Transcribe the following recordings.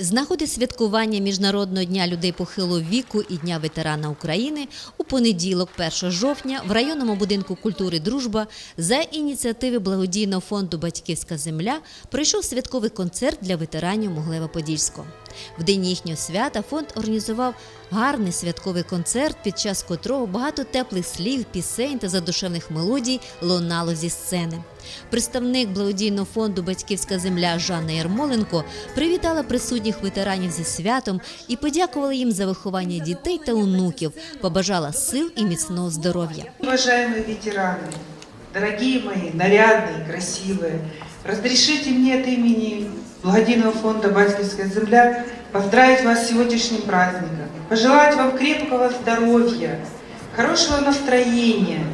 З нагоди святкування Міжнародного дня людей похилого віку і Дня ветерана України у понеділок, 1 жовтня, в районному будинку культури Дружба за ініціативи благодійного фонду Батьківська земля пройшов святковий концерт для ветеранів Моглева-Подільського. В день їхнього свята фонд організував гарний святковий концерт, під час котрого багато теплих слів, пісень та задушевних мелодій лунало зі сцени. Представник благодійного фонду Батьківська земля Жанна Ярмоленко привітала присутніх ветеранів зі святом і подякувала їм за виховання дітей та онуків, побажала сил і міцного здоров'я. Уважаемые ветераны, дорогие мои, нарядные, красивые, разрешите мне от имени благодійного фонда «Батьківська земля» поздравить вас с сегодняшним праздником, пожелать вам крепкого здоровья, хорошего настроения,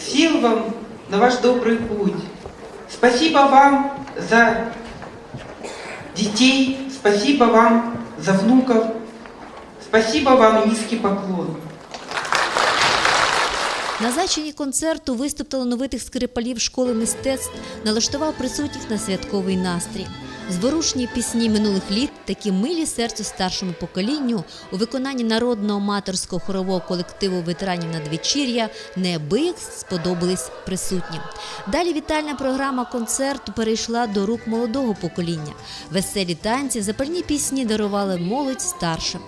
сил вам на ваш добрый путь. Спасибо вам за детей, спасибо вам за внуков, спасибо вам низкий поклон. На зачині концерту виступ талановитих скрипалів школи мистецтв налаштував присутніх на святковий настрій. Зворушні пісні минулих літ, такі милі серцю старшому поколінню у виконанні народного аматорського хорового колективу ветеранів надвечір'я неабияк сподобались присутнім. Далі вітальна програма концерту перейшла до рук молодого покоління. Веселі танці, запальні пісні дарували молодь старшим.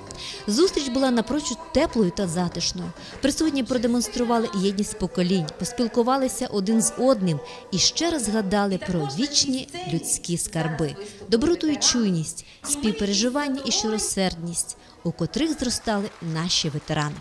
Зустріч була напрочуд теплою та затишною. Присутні продемонстрували єдність поколінь, поспілкувалися один з одним і ще раз згадали про вічні людські скарби, доброту і чуйність, співпереживання і щиросердність, у котрих зростали наші ветерани.